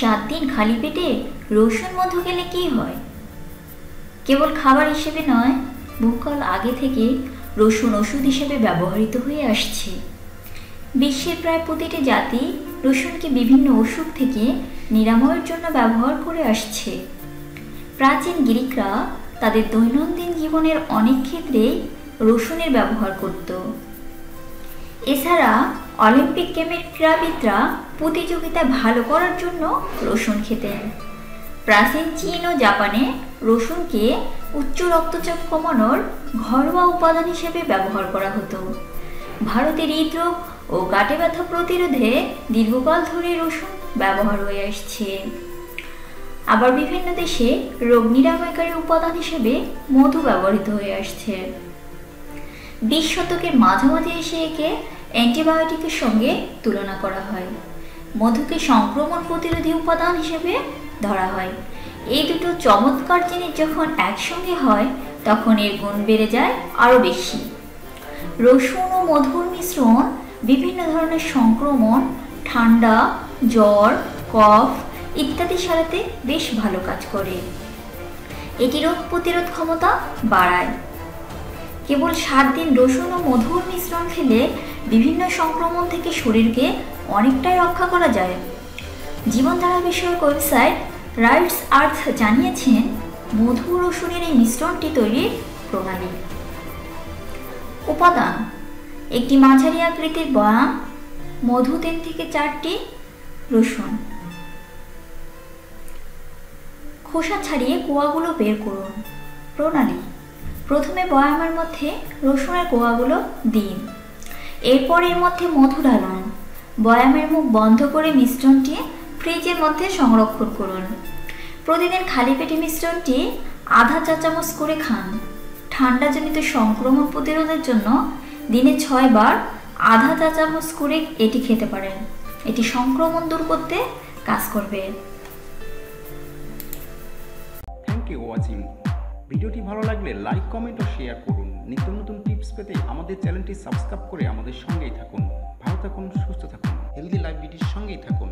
সাত দিন খালি পেটে রসুন মধু খেলে কি হয়? কেবল খাবার হিসেবে নয়, বহুকাল আগে থেকে রসুন ওষুধ হিসেবে ব্যবহৃত হয়ে আসছে। বিশ্বের প্রায় প্রতিটি জাতি রসুনকে বিভিন্ন অসুখ থেকে নিরাময়ের জন্য ব্যবহার করে আসছে। প্রাচীন গ্রিকরা তাদের দৈনন্দিন জীবনের অনেক ক্ষেত্রেই রসুনের ব্যবহার করত। এছাড়া অলিম্পিক গেমের ক্রীড়াবিদরা প্রতিযোগিতায় ভালো করার জন্য রসুন খেতেন। প্রাচীন চীন ও জাপানে রসুনকে উচ্চ রক্তচাপ কমানোর ঘরোয়া উপাদান হিসেবে ব্যবহার করা হতো। ভারতে হৃদরোগ ও গাঁটে ব্যথা প্রতিরোধে দীর্ঘকাল ধরে রসুন ব্যবহার হয়ে আসছে। আবার বিভিন্ন দেশে রোগ নিরাময়কারী উপাদান হিসেবে মধু ব্যবহৃত হয়ে আসছে। বিশ শতকের মাঝামাঝি এসে একে অ্যান্টিবায়োটিকের সঙ্গে তুলনা করা হয়। মধুকে সংক্রমণ প্রতিরোধী উপাদান হিসেবে ধরা হয়। এই দুটো চমৎকার জিনিস যখন একসঙ্গে হয়, তখন এর গুণ বেড়ে যায় আরও বেশি। রসুন ও মধুর মিশ্রণ বিভিন্ন ধরনের সংক্রমণ, ঠান্ডা, জ্বর, কফ ইত্যাদি সারাতে বেশ ভালো কাজ করে। এটি রোগ প্রতিরোধ ক্ষমতা বাড়ায়। কেবল সাত দিন রসুন ও মধুর মিশ্রণ খেলে বিভিন্ন সংক্রমণ থেকে শরীরকে অনেকটাই রক্ষা করা যায়। জীবনধারা বিষয়ক ওয়েবসাইট রাইটস আর্থ জানিয়েছেন, মধু রসুনের এই মিশ্রণটি তৈরির প্রণালী। উপাদান, একটি মাঝারি আকৃতির বয়াম, মধু তিন থেকে চারটি রসুন। খোসা ছাড়িয়ে কুয়াগুলো বের করুন। প্রণালী প্রথমে বয়ামের মধ্যে রসুনের কোয়াগুলো দিন। এরপর এর মধ্যে মধু ঢালুন বয়ামের মুখ বন্ধ করে মিশ্রণটি ফ্রিজের মধ্যে সংরক্ষণ করুন। প্রতিদিন খালি পেটে মিশ্রণটি আধা চা চামচ করে খান। ঠান্ডাজনিত সংক্রমণ প্রতিরোধের জন্য দিনে ছয় বার আধা চা চামচ করে এটি খেতে পারেন। এটি সংক্রমণ দূর করতে কাজ করবে। ভিডিওটি ভালো লাগলে লাইক কমেন্ট ও শেয়ার করুন। নিত্য নতুন টিপস পেতে আমাদের চ্যানেলটি সাবস্ক্রাইব করে আমাদের সঙ্গেই থাকুন। ভালো থাকুন, সুস্থ থাকুন। হেলদি লাইফ বিটির সঙ্গেই থাকুন।